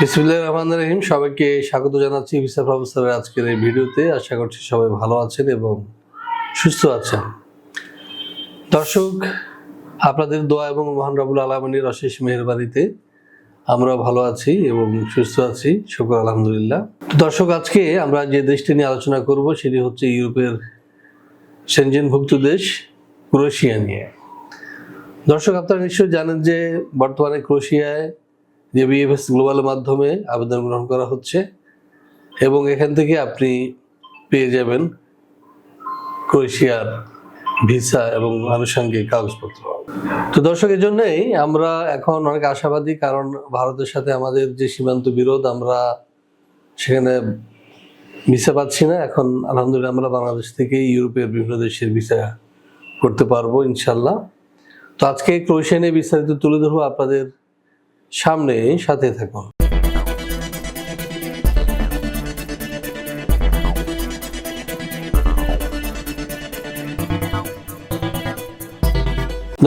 বিসমুল্লাহ রহমান রহিম। সবাইকে স্বাগত জানাচ্ছি ভিসা প্রফেসরের আজকের এই ভিডিওতে। আশা করছি সবাই ভালো আছেন এবং সুস্থ আছেন। দর্শক, আপনাদের দোয়া এবং মহান রাবুল আলমিনের অশেষ মেহরবানিতে আমরা ভালো আছি এবং সুস্থ আছি। শুকর, আলহামদুলিল্লাহ। দর্শক, আজকে আমরা যে দেশটি নিয়ে আলোচনা করব সেটি হচ্ছে ইউরোপের সেনজেনভুক্ত দেশ ক্রোয়েশিয়া নিয়ে। দর্শক, আপনারা নিশ্চয়ই জানেন যে বর্তমানে ক্রোয়েশিয়ায় যে বিএফএস গ্লোবালের মাধ্যমে আবেদন গ্রহণ করা হচ্ছে এবং এখান থেকে আপনি পেয়ে যাবেন ক্রোয়েশিয়ার ভিসা এবং আনুষঙ্গিক কাগজপত্র। তো দর্শক এই জন্যই আমরা এখন অনেক আশাবাদী, কারণ ভারতের সাথে আমাদের যে সীমান্ত বিরোধ, আমরা সেখানে ভিসা পাচ্ছি না। এখন আলহামদুলিল্লাহ আমরা বাংলাদেশ থেকে ইউরোপের বিভিন্ন দেশের ভিসা করতে পারব ইনশাল্লাহ তো আজকে ক্রোয়েশিয়া নিয়ে বিস্তারিত তুলে ধরবো আপনাদের সামনে সাথে থাকুন।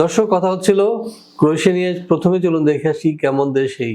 দর্শক, কথা হচ্ছিল ক্রোয়েশিয়া নিয়ে। প্রথমে চলুন দেখে আসি কেমন দেশ এই।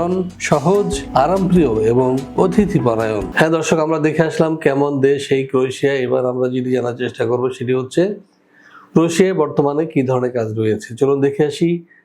সহজ, আরামপ্রিয় এবং অতিথি পরায়ণ হ্যাঁ দর্শক, আমরা দেখে আসলাম কেমন দেশ এই ক্রোয়েশিয়া। এবার আমরা যদি জানার চেষ্টা করব সেটি হচ্ছে, ক্রোয়েশিয়ায় বর্তমানে কি ধরনের কাজ রয়েছে? চলুন দেখে আসি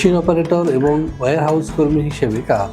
মেশিন অপারেটর এবং ওয়্যার হাউস কর্মী হিসেবে কাজ।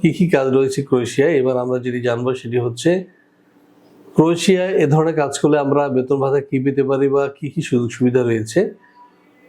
কি কি কাজ রয়েছে ক্রোয়েশিয়ায়? এবার আমরা যেটি জানব সেটি হচ্ছে ক্রোয়েশিয়ায় এ ধরনের কাজ করলে আমরা বেতন ভাতা কি পেতে পারি বা কি কি সুযোগ সুবিধা রয়েছে?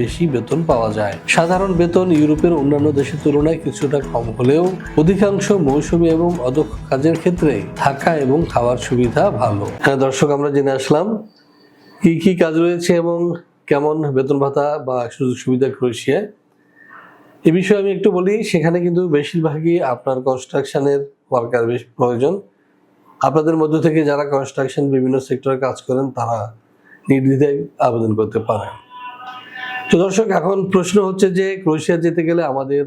বেশি বেতন পাওয়া যায়। সাধারণ বেতন ইউরোপের অন্যান্য দেশের তুলনায় কিছুটা কম হলেও অধিকাংশ মৌসুমি এবং অদক্ষ কাজের ক্ষেত্রে থাকা এবং খাওয়ার সুবিধা ভালো। হ্যাঁ দর্শক, আমরা জেনে আসলাম কি কি কাজ রয়েছে এবং কেমন বেতন ভাতা বা সুযোগ সুবিধা ক্রোয়েশিয়ায়। এ বিষয়ে আমি একটু বলি, সেখানে কিন্তু বেশিরভাগই আপনার কনস্ট্রাকশনের ওয়ার্কার বেশ প্রয়োজন। আপনাদের মধ্য থেকে যারা কনস্ট্রাকশন বিভিন্ন সেক্টরে কাজ করেন, তারা নির্দ্বিধায় আবেদন করতে পারেন। তো দর্শক, এখন প্রশ্ন হচ্ছে যে ক্রোয়েশিয়া যেতে গেলে আমাদের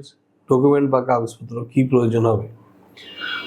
ডকুমেন্ট বা কাগজপত্র কি প্রয়োজন হবে?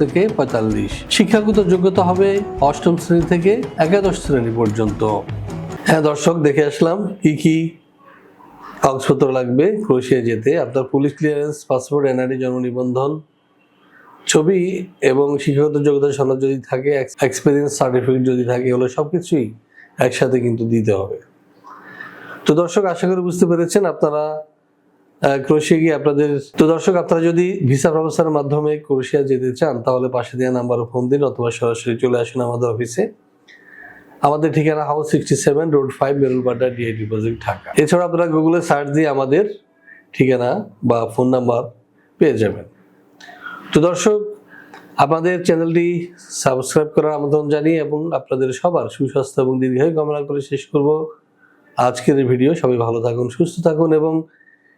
থেকে পঁয়তাল্লিশ। শিক্ষাগত যোগ্যতা হবে অষ্টম শ্রেণি থেকে একাদশ শ্রেণি পর্যন্ত। হ্যাঁ দর্শক, দেখে আসলাম কি কি কাগজপত্র লাগবে ক্রোয়েশিয়া যেতে। আপনার পুলিশ ক্লিয়ারেন্স পাসপোর্ট এনআইডি জন্ম নিবন্ধন, ছবি এবং শিক্ষাগত যোগ্যতা সনদ যদি থাকে এক্সপিরিয়েন্স সার্টিফিকেট যদি থাকে, এগুলো সব কিছুই একসাথে কিন্তু দিতে হবে। তো দর্শক, আশা করি বুঝতে পেরেছেন, আপনারা আহ, ক্রোয়েশিয়া গিয়ে আপনাদের তো দর্শক আপনারা যদি ভিসা ব্যবস্থার মাধ্যমে ক্রোশিয়া যেতে চান তাহলে পাশে দেওয়া নাম্বারে ফোন দিন অথবা সরাসরি চলে আসুন আমাদের অফিসে। আমাদের ঠিকানা house sixty seven road five বেরুলবাড্ডা DI deposit Dhaka. এছাড়া আপনারা গুগলে সার্চ দিয়ে আমাদের ঠিকানা বা ফোন নাম্বার পেয়ে যাবেন। তো দর্শক আপনাদের চ্যানেলটি সাবস্ক্রাইব করার আমন্ত্রণ জানিয়ে এবং আপনাদের সবার সুস্বাস্থ্য এবং দীর্ঘায়ু কামনা করে শেষ করব। আজকের ভিডিও সবাই ভালো থাকুন সুস্থ থাকুন এবং